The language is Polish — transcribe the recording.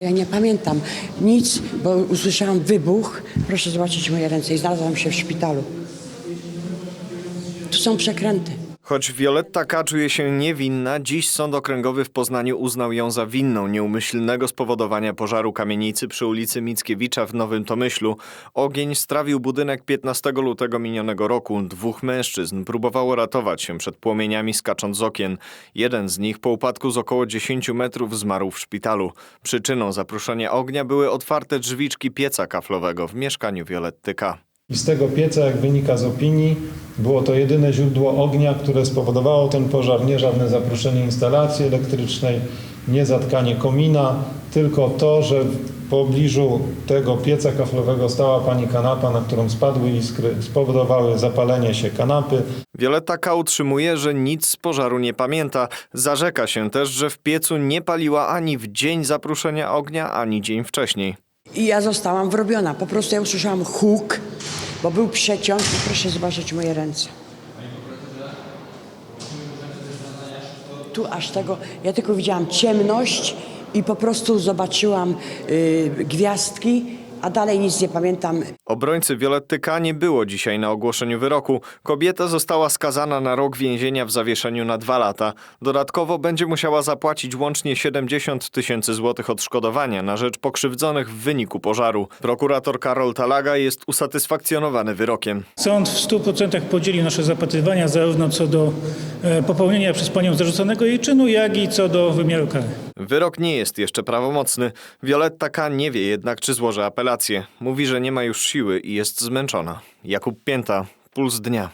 Ja nie pamiętam nic, bo usłyszałam wybuch. Proszę zobaczyć moje ręce i znalazłam się w szpitalu. Tu są przekręty. Choć Violetta K. czuje się niewinna, dziś Sąd Okręgowy w Poznaniu uznał ją za winną nieumyślnego spowodowania pożaru kamienicy przy ulicy Mickiewicza w Nowym Tomyślu. Ogień strawił budynek 15 lutego minionego roku. Dwóch mężczyzn próbowało ratować się przed płomieniami skacząc z okien. Jeden z nich po upadku z około 10 metrów zmarł w szpitalu. Przyczyną zaproszenia ognia były otwarte drzwiczki pieca kaflowego w mieszkaniu Violetty K. I z tego pieca, jak wynika z opinii, było to jedyne źródło ognia, które spowodowało ten pożar. Nie żadne zaproszenie instalacji elektrycznej, nie zatkanie komina, tylko to, że w pobliżu tego pieca kaflowego stała pani kanapa, na którą spadły iskry, spowodowały zapalenie się kanapy. Violetta K. utrzymuje, że nic z pożaru nie pamięta. Zarzeka się też, że w piecu nie paliła ani w dzień zapruszenia ognia, ani dzień wcześniej. I ja zostałam wrobiona. Po prostu ja usłyszałam huk, bo był przeciąg i proszę zobaczyć moje ręce. Tu aż tego, ja tylko widziałam ciemność i po prostu zobaczyłam y, gwiazdki, a dalej nic nie pamiętam. Obrońcy Violetty K. nie było dzisiaj na ogłoszeniu wyroku. Kobieta została skazana na rok więzienia w zawieszeniu na dwa lata. Dodatkowo będzie musiała zapłacić łącznie 70 tysięcy złotych odszkodowania na rzecz pokrzywdzonych w wyniku pożaru. Prokurator Karol Talaga jest usatysfakcjonowany wyrokiem. Sąd w 100% podzielił nasze zapatrywania zarówno co do e, popełnienia przez panią zarzuconego jej czynu, jak i co do wymiaru kary. Wyrok nie jest jeszcze prawomocny. Violetta K. nie wie jednak, czy złoży apelację. Mówi, że nie ma już siły i jest zmęczona. Jakub Pięta, Puls Dnia.